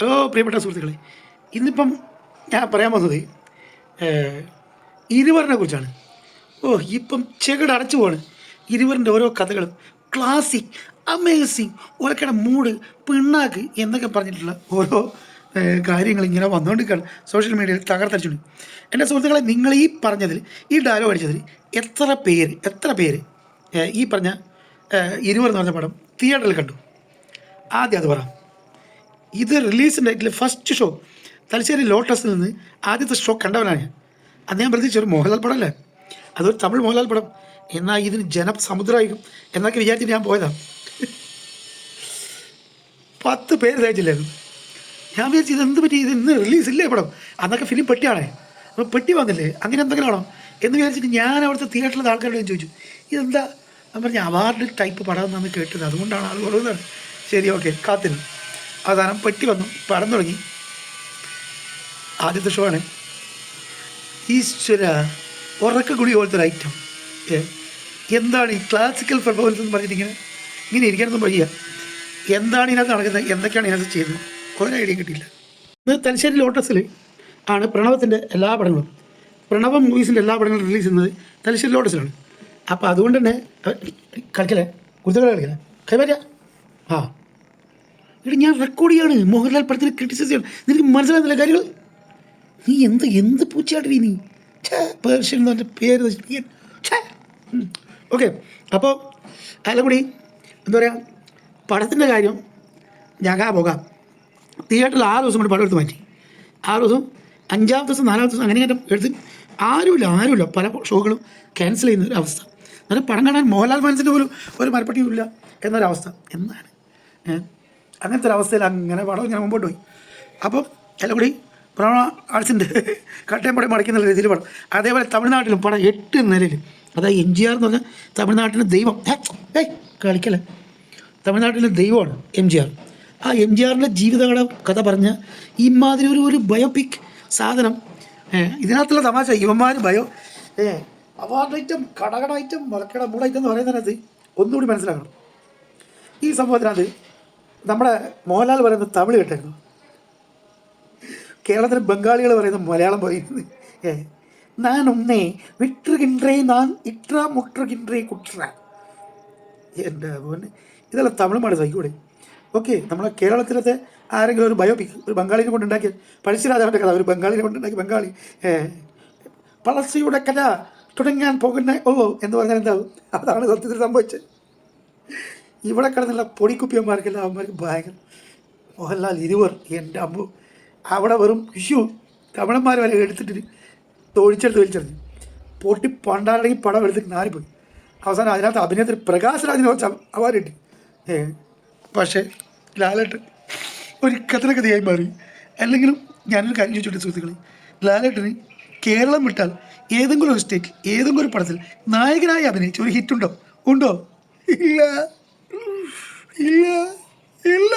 Hello പ്രിയപ്പെട്ട സുഹൃത്തുക്കളെ. ഇന്നിപ്പം ഞാൻ പറയാൻ പോകുന്നത് ഇരുവറിനെ കുറിച്ചാണ്. ഓ ഇപ്പം ചെകട അടച്ചു പോവാണ്. ഇരുവറിന്റെ ഓരോ കഥകളും ക്ലാസിക് അമേസിങ് ഒലക്കട മൂഡ് പിണ്ണാക്ക് എന്നൊക്കെ പറഞ്ഞിട്ടുള്ള ഓരോ കാര്യങ്ങൾ ഇങ്ങനെ വന്നുകൊണ്ടിരിക്കുകയാണ്. സോഷ്യൽ മീഡിയയിൽ തകർത്തടിച്ചുണ്ട് എന്റെ സുഹൃത്തുക്കളെ നിങ്ങൾ ഈ പറഞ്ഞതിൽ ഈ ഡയലോഗ് അടിച്ചതിൽ എത്ര പേര് എത്ര പേര് ഈ പറഞ്ഞ ഇരുവർ എന്ന് പറഞ്ഞ പടം തിയേറ്ററിൽ കണ്ടു? ആദ്യം അത് പറ. ഇത് റിലീസിന്റെ ഫസ്റ്റ് ഷോ തലശ്ശേരി ലോട്ടസിൽ നിന്ന് ആദ്യത്തെ ഷോ കണ്ടവനാണ് ഞാൻ. അദ്ദേഹം ഞാൻ പ്രതീക്ഷിച്ച ഒരു മോഹൻലാൽ പടമല്ലേ അതൊരു തമിഴ് മോഹൻലാൽ പടം. എന്നാൽ ഇതിന് ജനസമുദ്രമായിരിക്കും എന്നൊക്കെ വിചാരിച്ചിട്ട് ഞാൻ പോയതാണ് പത്ത് പേര് തയ്ച്ചില്ലായിരുന്നു ഞാൻ വിചാരിച്ചു ഇത് എന്ത് പറ്റി? ഇത് ഇന്ന് റിലീസില്ലേ പടം? അന്നൊക്കെ ഫിലിം പെട്ടിയാണേ. അപ്പോൾ പെട്ടി വന്നില്ലേ? അങ്ങനെ എന്തെങ്കിലും ആണോ? എന്ന് വിചാരിച്ചിട്ട് ഞാൻ അവിടുത്തെ തിയേറ്ററിലെ ആൾക്കാരോട് ചോദിച്ചു. ഇതെന്താ? ഞാൻ പറഞ്ഞ അവാർഡ് ടൈപ്പ് പടം എന്നാണ് കേട്ടത്. അതുകൊണ്ടാണ് ആൾ പറയുന്നത് ശരി ഓക്കെ കാത്തിരുന്നു. അവസാനം പെട്ടി വന്നു പടം തുടങ്ങി. ആദ്യത്തെ ഷോ ആണ് ഈശ്വര ഉറക്ക കുടി പോലത്തെ ഒരു ഐറ്റം എന്താണ് ഈ ക്ലാസിക്കൽ പെർഫോമൻസ് എന്ന് പറഞ്ഞിരിക്കുന്നത്? ഇങ്ങനെ ഇരിക്കാനൊന്നും വഴിയ എന്താണ് ഇതിനകത്ത് നടക്കുന്നത്? എന്തൊക്കെയാണ് ഇതിനകത്ത് ചെയ്യുന്നത്? ഒരു ഐഡിയ കിട്ടിയില്ല. ഇത് തലശ്ശേരി ലോട്ടസിൽ ആണ് പ്രണവത്തിന്റെ എല്ലാ പടങ്ങളും. പ്രണവം മൂവീസിന്റെ എല്ലാ പടങ്ങളും റിലീസ് ചെയ്യുന്നത് തലശ്ശേരി ലോട്ടസിലാണ്. അപ്പോൾ അതുകൊണ്ട് തന്നെ കളിക്കലേ കുരുത്തകളെ കളിക്കലേ കൈമാറ്റാ. ആ. എടി ഞാൻ റെക്കോർഡ് ചെയ്യാണ്. മോഹൻലാൽ പടത്തിന് ക്രിറ്റിസൈസ് ചെയ്യണം. നിനക്ക് മനസ്സിലാകുന്നില്ല കാര്യങ്ങൾ? നീ എന്ത് എന്ത് പൂച്ചയാട്ടി നീ? പേർഷ്യൻ എന്ന് പറഞ്ഞ പേര് ഓക്കെ അപ്പോൾ അല്ല കൂടി. എന്താ പറയുക പടത്തിന്റെ കാര്യം ഞകാ പോകാം. തിയേറ്ററിൽ ആറ് ദിവസം കൊണ്ട് പടം എടുത്ത് മാറ്റി. ആറ് ദിവസം അഞ്ചാമത്തെ ദിവസം നാലാമത്തെ ദിവസം അങ്ങനെ അങ്ങനെ എടുത്ത് ആരുമില്ല ആരുമില്ല. പല ഷോകളും ക്യാൻസൽ ചെയ്യുന്ന ഒരു അവസ്ഥ. എന്നാലും പടം കാണാൻ മോഹൻലാൽ ഫാൻസിന്റെ പോലും ഒരു മരപ്പട്ടിയും ഇല്ല എന്നൊരവസ്ഥ. എന്നാണ്? ഏഹ് അങ്ങനത്തെ ഒരു അങ്ങനെ പടം ഇങ്ങനെ മുമ്പോട്ട് പോയി. അപ്പോൾ എല്ലാം കൂടി പ്രവണ ആർട്സിന്റെ കട്ടയം പടം മടക്കുന്ന രീതിയിൽ പടം. അതേപോലെ തമിഴ്നാട്ടിലും പടം എട്ട് നിലയിൽ അതായത് എം ജി ആർ എന്ന് പറഞ്ഞാൽ തമിഴ്നാട്ടിലെ ദൈവം. ഏയ് കളിക്കല്ലേ. തമിഴ്നാട്ടിലെ ദൈവമാണ് എം ജി ആർ. ആ എം ജി ആറിന്റെ ജീവിതകഥ കഥ പറഞ്ഞ ഇമാതിരി ഒരു ഒരു ബയോപിക് സാധനം. ഇതിനകത്തുള്ള തമാശ ഇവന്മാർ ബയോ ഏ അവാർഡ് ഐറ്റം കടകട ഐറ്റം മുളക്കട മൂടൈറ്റം എന്ന് പറയുന്നതിനകത്ത് ഒന്നുകൂടി മനസ്സിലാക്കണം. ഈ സംഭവത്തിനകത്ത് നമ്മുടെ മോഹൻലാൽ പറയുന്ന തമിഴ് കേട്ടായിരുന്നു കേരളത്തിലെ ബംഗാളികൾ പറയുന്ന മലയാളം പറയുന്നത്. ഏ ഞാൻ ഒന്നേ വിട്ടുകിன்றേ ഞാൻ ഇത്ര മുട്ടുകിன்றേ കുട്ര. എന്റെ അതുപോലെ ഇതെല്ലാം തമിഴുമാണ് സഹിക്കൂടെ? ഓക്കെ നമ്മളെ കേരളത്തിലത്തെ ആരെങ്കിലും ഒരു ബയോപിക് ഒരു ബംഗാളിനെ കൊണ്ടുണ്ടാക്കിയ പഴശ്ശിരാജാവിന്റെ കഥ ഒരു ബംഗാളിനെ കൊണ്ടുണ്ടാക്കി ബംഗാളി പളശ്ശിയുടെ കഥ തുടങ്ങാൻ പോകുന്നേ ഉള്ളൂ എന്ന് പറഞ്ഞാൽ എന്താവും? അതാണ് സത്യത്തിൽ സംഭവിച്ചത്. ഇവിടെ കിടന്നുള്ള പൊടിക്കുപ്പിയന്മാർക്കെല്ലാം അവന്മാർക്ക് ഭയങ്കര മോഹൻലാൽ ഇരുവർ എന്റെ അമ്മു. അവിടെ വെറും ഇഷ്യൂ തമിഴന്മാർ വരെ എടുത്തിട്ട് തൊഴിച്ചെടുത്ത് വലിച്ചെറിഞ്ഞു. പൊട്ടി പണ്ടാണെങ്കിൽ പടം എടുത്തിട്ട് നാരിപ്പോയി അവസാനം അതിനകത്ത് അഭിനേത്രി പ്രകാശ് രാജിനെ വെച്ച് അവാർഡ് ഏ പക്ഷേ ലാലേട്ടൻ ഒരു കഥനകഥയായി മാറി. അല്ലെങ്കിലും ഞാനൊരു കാര്യം ചോദിച്ചോട്ടെ സുഹൃത്തുക്കളെ? ലാലേട്ടന് കേരളം വിട്ടാൽ ഏതെങ്കിലും ഒരു സ്റ്റേറ്റ് ഏതെങ്കിലും ഒരു പടത്തിൽ നായകനായി അഭിനയിച്ച ഒരു ഹിറ്റ് ഉണ്ടോ? ഉണ്ടോ? ഇല്ല. ഇല്ല ഇല്ല